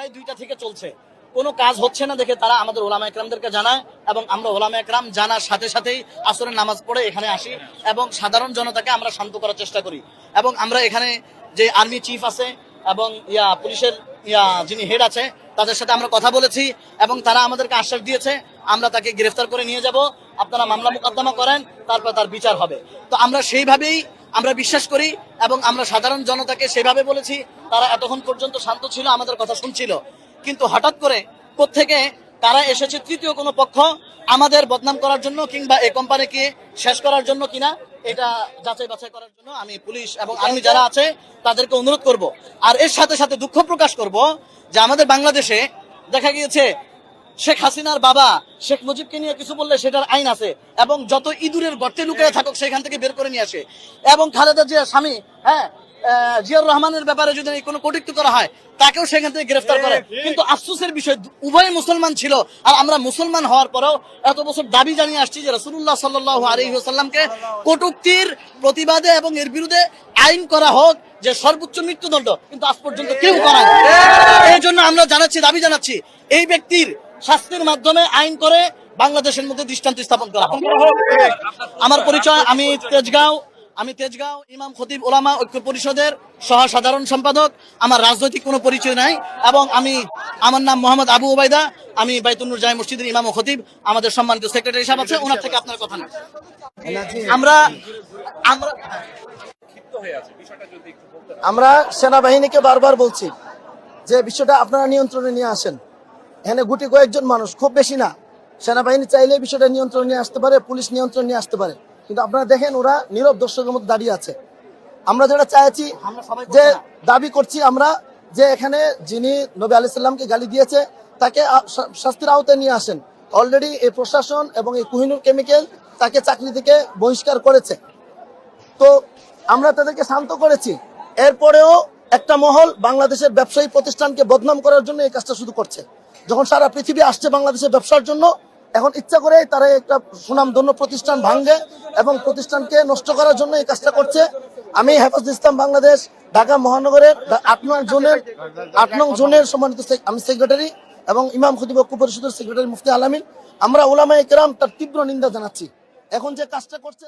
প্রায় দুইটা থেকে চলছে। কোনো কাজ হচ্ছে না দেখে তারা আমাদের ওলামা একরামদেরকে জানায় এবং আমরা ওলামা একরাম জানার সাথে সাথেই আসরের নামাজ পড়ে এখানে আসি এবং সাধারণ জনতাকে আমরা শান্ত করার চেষ্টা করি। এবং আমরা এখানে যে আর্মি চিফ আছে এবং ইয়া পুলিশের ইয়া যিনি হেড আছে, তাদের সাথে আমরা কথা বলেছি এবং তারা আমাদেরকে আশ্বাস দিয়েছে, আমরা তাকে গ্রেফতার করে নিয়ে যাব। আপনারা মামলা মোকদ্দমা করেন, তারপর তার বিচার হবে। তো আমরা সেইভাবেই আমরা বিশ্বাস করি এবং আমরা সাধারণ জনতাকে সেভাবে বলেছি, তারা এতক্ষণ পর্যন্ত শান্ত ছিল, আমাদের কথা শুনছিল। কিন্তু হঠাৎ করে কোত্থেকে তারা এসেছে তৃতীয় কোনো পক্ষ আমাদের বদনাম করার জন্য কিংবা এই কোম্পানিকে শেষ করার জন্য কিনা, এটা যাচাই বাছাই করার জন্য আমি পুলিশ এবং আর্মি যারা আছে, তাদেরকে অনুরোধ করব। আর এর সাথে সাথে দুঃখ প্রকাশ করব যে আমাদের বাংলাদেশে দেখা গিয়েছে শেখ হাসিনার বাবা শেখ মুজিবকে নিয়ে কিছু বললে সেটার আইন আছে এবং যত ইঁদুরের গর্তে লুকিয়ে থাকুক সেখান থেকে বের করে নিয়ে আসে। এবং খালেদা জিয়ার স্বামী হ্যাঁ আহ, জিয়াউর রহমানের ব্যাপারে যদি কোনো কটূক্তি করা হয় তাকেও সেখান থেকে গ্রেফতার করে। কিন্তু আফসোসের বিষয় উভয় মুসলমান ছিল আর আমরা মুসলমান হওয়ার পরেও এত বছর দাবি জানিয়ে আসছি যে রসুল্লাহ সাল্লাহ আলহিহাসাল্লামকে কটূক্তির প্রতিবাদে এবং এর বিরুদ্ধে আইন করা হোক যে সর্বোচ্চ মৃত্যুদণ্ড। কিন্তু আজ পর্যন্ত কেউ করায় এই জন্য আমরা জানাচ্ছি দাবি জানাচ্ছি এই ব্যক্তির শাস্তির মাধ্যমে আইন করে বাংলাদেশের মধ্যে দৃষ্টান্ত স্থাপন করা আমার পরিচয়, আমি তেজগাঁও আমি তেজগাঁও ইমাম খতিব ওলামা ঐক্য পরিষদের সহ সাধারণ সম্পাদক। আমার রাজনৈতিক কোনো পরিচয় নাই এবং আমি, আমার নাম মোহাম্মদ আবু ওবায়দা আমি বাইতুন্নুর জায় মসজিদের ইমাম ও খতিব। আমাদের সম্মানিত সেক্রেটারি সাহেব আছে, ওনার থেকে আপনার কথা না আমরা আমরা আমরা সেনাবাহিনীকে বারবার বলছি যে বিষয়টা আপনারা নিয়ন্ত্রণে নিয়ে আসেন। এখানে গুটি কয়েকজন মানুষ খুব বেশি না। সেনাবাহিনী চাইলে বিষয়টা নিয়ন্ত্রণ নিয়ে আসতে পারে পুলিশ নিয়ন্ত্রণ নিয়ে আসতে পারে। কিন্তু আপনারা দেখেন ওরা নীরব দর্শকের মধ্যে দাঁড়িয়ে আছে। আমরা যেটা চাইছি যে দাবি করছি আমরা যে এখানে যিনি নবী আলি সাল্লামকে গালি দিয়েছে তাকে শাস্তির আওতায় নিয়ে আসেন। অলরেডি এই প্রশাসন এবং এই কুহিনুর কেমিক্যাল তাকে চাকরি থেকে বহিষ্কার করেছে। তো আমরা তাদেরকে শান্ত করেছি। এরপরেও একটা মহল বাংলাদেশের ব্যবসায়ী প্রতিষ্ঠানকে বদনাম করার জন্য এই কাজটা শুধু করছে। যখন সারা পৃথিবী আসছে বাংলাদেশের ব্যবসার জন্য, এখন ইচ্ছা করে তারা একটা সুনামধন্য প্রতিষ্ঠান ভাঙ্গে এবং প্রতিষ্ঠানকে নষ্ট করার জন্য এই কাজটা করছে। আমি হেফাজ ইসলাম বাংলাদেশ, ঢাকা মহানগরের আট নং জোনের, আট নং জোনের সম্মানিত আমি সেক্রেটারি এবং ইমাম খতিব পরিষদের সেক্রেটারি মুফতি আলামিন আমরা ওলামা একরাম তার তীব্র নিন্দা জানাচ্ছি। এখন যে কাজটা করছে